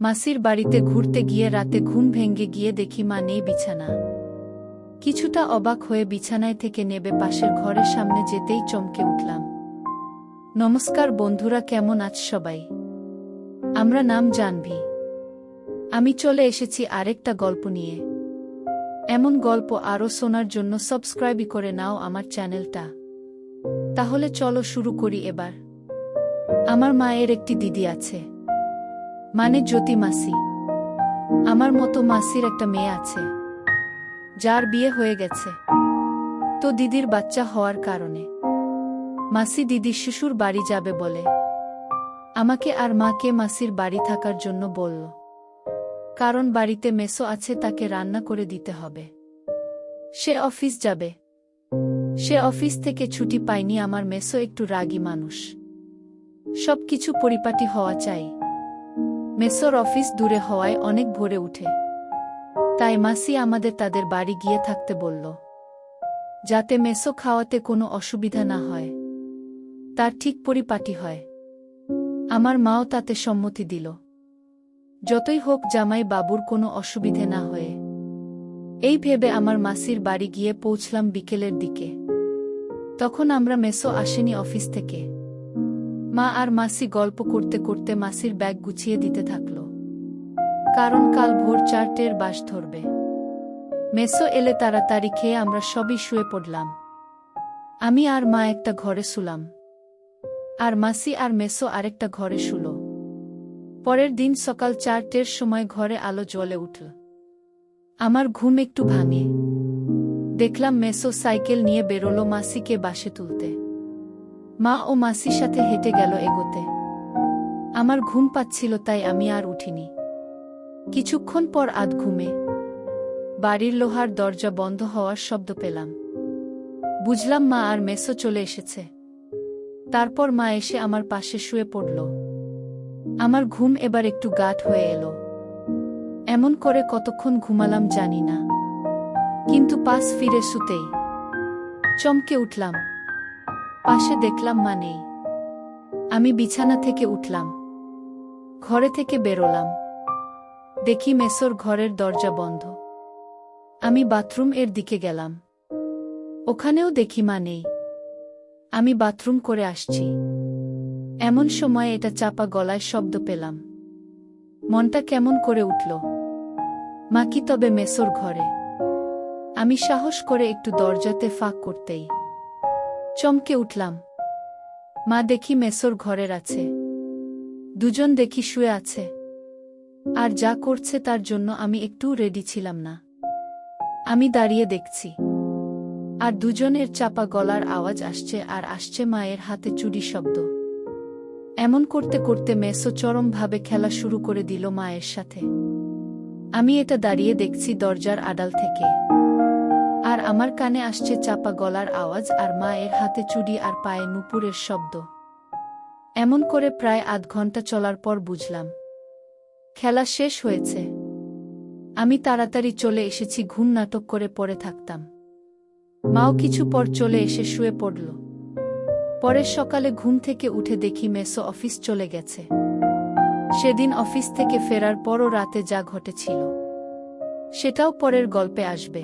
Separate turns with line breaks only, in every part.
মাসির বাড়িতে ঘুরতে গিয়ে রাতে ঘুম ভেঙে গিয়ে দেখি মা নেই বিছানা। কিছুটা অবাক হয়ে বিছানায় থেকে নেবে পাশের ঘরের সামনে যেতেই চমকে উঠলাম। নমস্কার বন্ধুরা, কেমন আছ সবাই? আমরা নাম জানভি। আমি চলে এসেছি আরেকটা গল্প নিয়ে। এমন গল্প আরও শোনার জন্য সাবস্ক্রাইবই করে নাও আমার চ্যানেলটা। তাহলে চলো শুরু করি এবার। আমার মায়ের একটি দিদি আছে। মানে জ্যোতি মাসি। আমার মতো মাসির একটা মেয়ে আছে, যার বিয়ে হয়ে গেছে। তো দিদির বাচ্চা হওয়ার কারণে। মাসি দিদি শিশুর বাড়ি যাবে বলে। আমাকে আর মাকে মাসির বাড়ি থাকার জন্য বলল। কারণ বাড়িতে মেসো আছে, তাকে রান্না করে দিতে হবে। সে অফিস যাবে। সে অফিস থেকে ছুটি পায়নি, আমার মেসো একটু রাগী মানুষ। সবকিছু পরিপাটি হওয়া চাই। মেসোর অফিস দূরে হওয়ায় অনেক ভোরে উঠে। তাই মাসি আমাদের তাদের বাড়ি গিয়ে থাকতে বলল, যাতে মেসো খাওয়াতে কোনো অসুবিধা না হয়। তার ঠিক পরিপাটি হয়। আমার মাও তাতে সম্মতি দিল। যতই হোক জামাই বাবুর কোনো অসুবিধে না হয়ে। এই ভেবে আমার মাসির বাড়ি গিয়ে পৌঁছলাম বিকেলের দিকে। তখন আমরা মেসো আসেনি অফিস থেকে। মা আর মাসি গল্প করতে করতে মাসির ব্যাগ গুছিয়ে দিতে থাকল। কারণ কাল ভোর চারটের বাস ধরবে। মেসো এলে তাড়াতাড়ি খেয়ে আমরা সবই শুয়ে পড়লাম। আমি আর মা একটা ঘরে শুলাম। আর মাসি আর মেসো আরেকটা ঘরে শুলো। পরের দিন সকাল চারটের সময় ঘরে আলো জ্বলে উঠল। আমার ঘুম একটু ভাঙে। দেখলাম মেসো সাইকেল নিয়ে বেরোলো মাসিকে বাসে তুলতে। মা ও মাসির সাথে হেঁটে গেল এগোতে। আমার ঘুম পাচ্ছিল তাই আমি আর উঠিনি। কিছুক্ষণ পর আধ ঘুমে বাড়ির লোহার দরজা বন্ধ হওয়ার শব্দ পেলাম। বুঝলাম মা আর মেসো চলে এসেছে। তারপর মা এসে আমার পাশে শুয়ে পড়ল। আমার ঘুম এবার একটু গাঠ হয়ে এলো। এমন করে কতক্ষণ ঘুমালাম জানি না। কিন্তু পাশ ফিরে শুতেই চমকে উঠলাম। পাশে দেখলাম মা নেই। আমি বিছানা থেকে উঠলাম। ঘরে থেকে বেরোলাম। দেখি মেসোর ঘরের দরজা বন্ধ। আমি বাথরুম এর দিকে গেলাম। ওখানেও দেখি মা নেই। আমি বাথরুম করে আসছি। এমন সময় এটা চাপা গলায় শব্দ পেলাম। মনটা কেমন করে উঠল। মা কি তবে মেসোর ঘরে? আমি সাহস করে একটু দরজাতে ফাঁক করতেই। চমকে উঠলাম। মা দেখি মেসোর ঘরের আছে। দুজন দেখি শুয়ে আছে। আর যা করছে তার জন্য আমি একটু রেডি ছিলাম না। আমি দাঁড়িয়ে দেখছি। আর দুজনের চাপা গলার আওয়াজ আসছে আর আসছে মায়ের হাতে চুরি শব্দ। এমন করতে করতে মেসো চরমভাবে খেলা শুরু করে দিল মায়ের সাথে। আমি এটা দাঁড়িয়ে দেখছি দরজার আড়াল থেকে। আর আমার কানে আসছে চাপা গলার আওয়াজ আর মায়ের হাতে চুড়ি আর পায়ে নুপুরের শব্দ। এমন করে প্রায় আধ ঘণ্টা চলার পর বুঝলাম। খেলা শেষ হয়েছে। আমি তাড়াতাড়ি চলে এসেছি, ঘুম নাটক করে পড়ে থাকতাম। মাও কিছু পর চলে এসে শুয়ে পড়ল। পরের সকালে ঘুম থেকে উঠে দেখি মেসো অফিস চলে গেছে। সেদিন অফিস থেকে ফেরার পরও রাতে যা ঘটেছিল, সেটাও পরের গল্পে আসবে।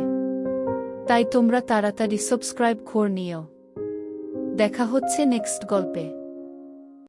তাই তোমরা তাড়াতাড়ি সাবস্ক্রাইব করে নিও। দেখা হচ্ছে নেক্সট গল্পে।